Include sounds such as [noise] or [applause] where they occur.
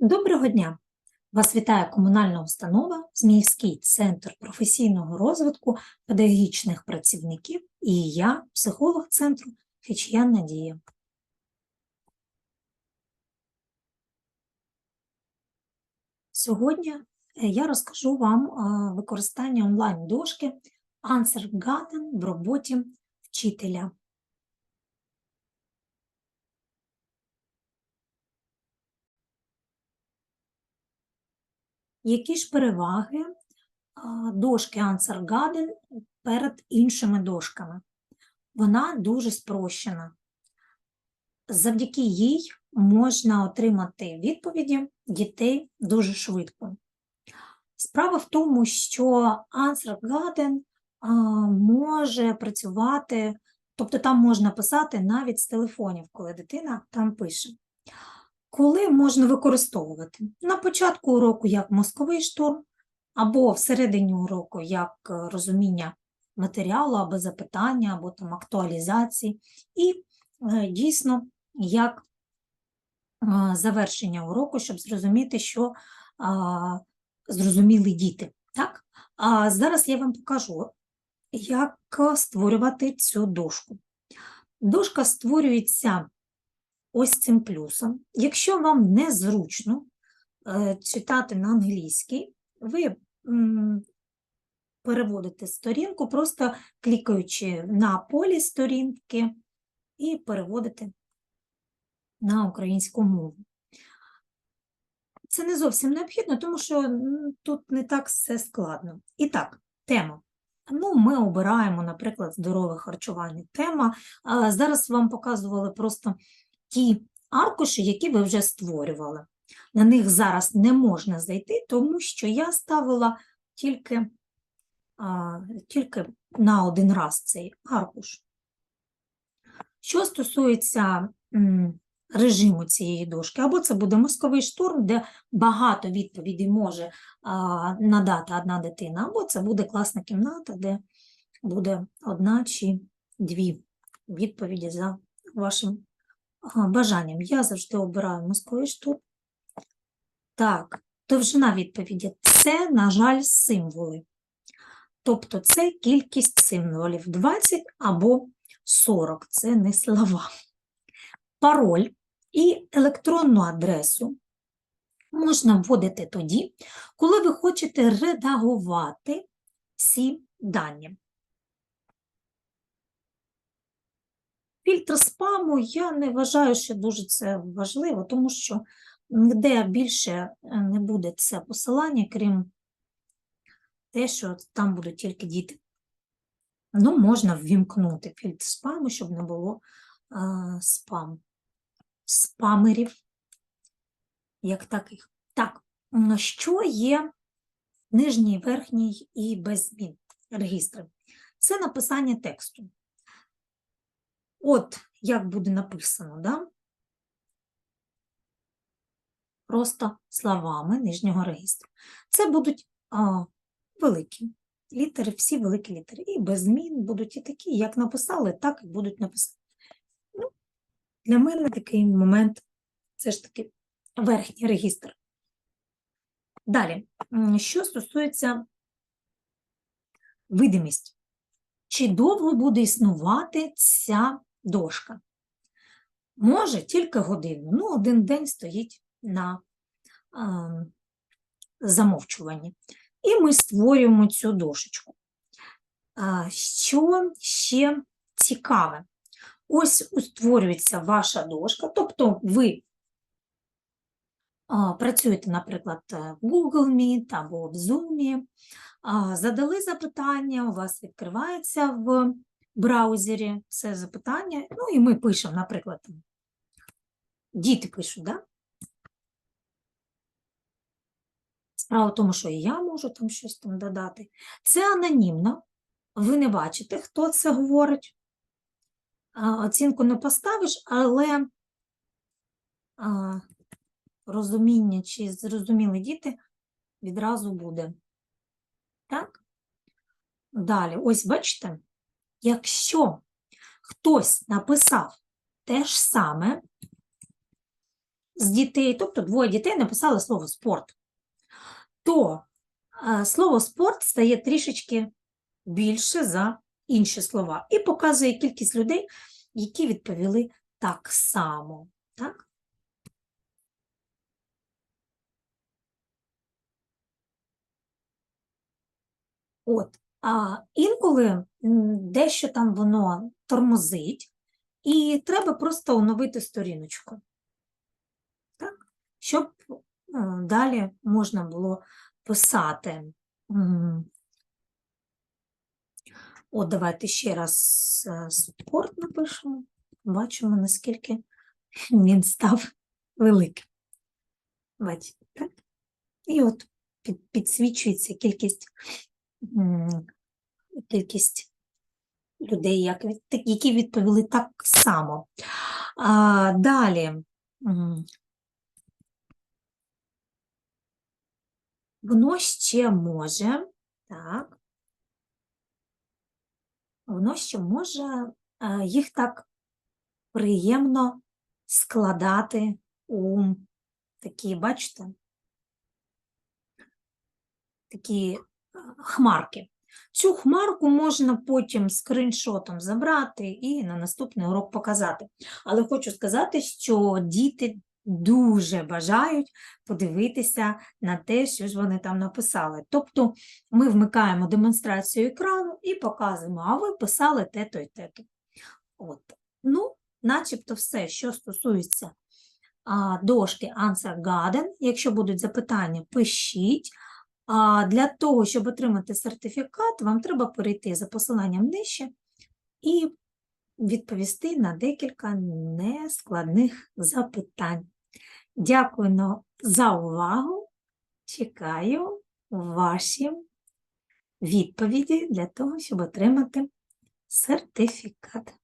Доброго дня! Вас вітає комунальна установа Зміївський центр професійного розвитку педагогічних працівників і я, психолог центру Фічян Надія. Сьогодні е, я розкажу вам е, використання онлайн-дошки Answer Garden в роботі вчителя. Які ж переваги дошки Answer Garden перед іншими дошками? Вона дуже спрощена. Завдяки їй можна отримати відповіді дітей дуже швидко. Справа в тому, що Answer може працювати, тобто там можна писати навіть з телефонів, коли дитина там пише. Коли можна використовувати? На початку уроку як мозковий штурм, або всередині уроку як е, розуміння матеріалу, або запитання, або там актуалізації, і е, дійсно як е, завершення уроку, щоб зрозуміти, що а, зрозуміли діти. Так? А зараз я вам покажу, як створювати цю дошку. Дошка створюється ось цим плюсом. Якщо вам незручно е, читати на англійській, ви переводите сторінку, просто клікаючи на полі сторінки і переводите на українську мову. Це не зовсім необхідно, тому що тут не так все складно. І так, тема. Ну, ми обираємо, наприклад, здорове харчування. Тема. Зараз вам показували просто ті аркуші, які ви вже створювали. На них зараз не можна зайти, тому що я ставила тільки, а, тільки на один раз цей аркуш. Що стосується м, режиму цієї дошки, або це буде мозковий штурм, де багато відповідей може а, надати одна дитина, або це буде класна кімната, де буде одна чи дві відповіді за вашим Бажанням. Я завжди обираю мозковий штурм. Так, довжина відповіді це, на жаль, символи. Тобто це кількість символів 20 або 40, це не слова. Пароль і електронну адресу можна вводити тоді, коли ви хочете редагувати ці дані. Фільтр спаму я не вважаю, що дуже це важливо, тому що ніде більше е, не буде це посилання, крім те, що там будуть тільки діти. Ну, можна ввімкнути фільтр спаму, щоб не було а, спам, спамерів, як таких. Так, що є нижній, верхній і без змін регістри? Це написання тексту. От як буде написано, да? просто словами нижнього регістру. Це будуть а, великі літери, всі великі літери. І без змін будуть і такі, як написали, так і будуть написати. Ну, Для мене такий момент це ж таки верхній регістр. Далі, що стосується видимість. Чи довго буде існувати ця дошка. Може тільки годину, ну, один день стоїть на а, замовчуванні. І ми створюємо цю дошечку. А, що ще цікаве? Ось створюється ваша дошка, тобто ви працюєте, наприклад, в Google Meet або в Zoom, задали запитання, у вас відкривається в браузері це запитання. Ну і ми пишемо, наприклад, діти пишуть, да? Справа в тому, що і я можу там щось там додати. Це анонімно, ви не бачите, хто це говорить. Оцінку не поставиш, але розуміння чи зрозуміли діти відразу буде. Так? Далі, ось бачите, Якщо хтось написав те ж саме, з дітей, тобто двоє дітей написали слово спорт, то е, слово спорт стає трішечки більше за інші слова і показує кількість людей, які відповіли так само. Так? От, а інколи дещо там воно тормозить, і треба просто оновити сторіночку, так? щоб е, далі можна було писати. От, давайте ще раз е, спорт напишемо. Бачимо, наскільки [laughs] він став великим. Бачите, так? І от підсвічується кількість, кількість людей, як, які відповіли так само. А, далі. Воно ще може, так, воно ще може е, їх так приємно складати у такі, бачите, такі хмарки. Цю хмарку можна потім скріншотом забрати і на наступний урок показати. Але хочу сказати, що діти дуже бажають подивитися на те, що ж вони там написали. Тобто ми вмикаємо демонстрацію екрану і показуємо, а ви писали те-то і те-то. От. Ну, начебто все, що стосується а, дошки Answer Garden. Якщо будуть запитання, пишіть. А для того, щоб отримати сертифікат, вам треба перейти за посиланням нижче і відповісти на декілька нескладних запитань. Дякую за увагу. Чекаю ваші відповіді для того, щоб отримати сертифікат.